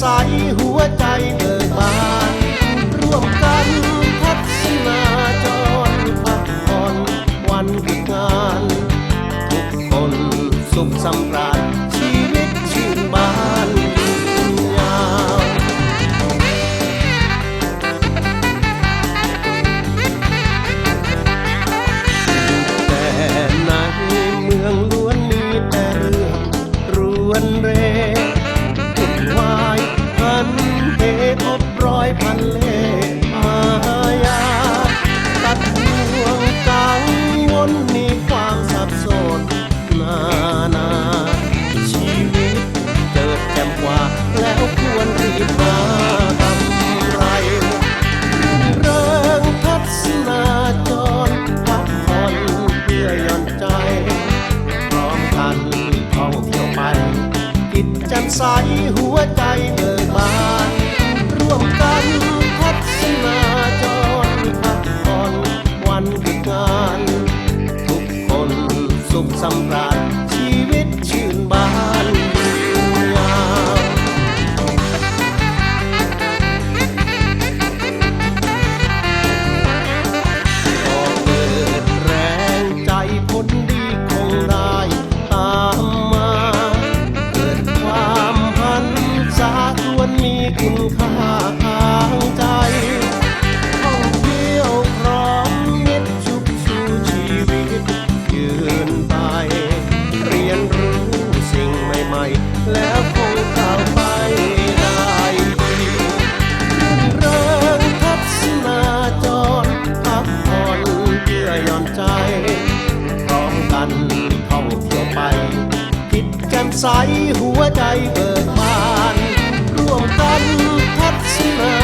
ใสหัวใจเบิกบาน ร่วมกันพัฒนาจรพักผ่อนวันหยุดงาน ทุกคนสุขสำราญ ใสหัวใจเแล้วคงข้าไปได้ดีเริงทัศนาจรพักผ่อนเพื่อยอนใจพร้อมกันท่อเที่ยวไปคิดแจ่มใสหัวใจเบิกบาน ร่วมกันทัศนา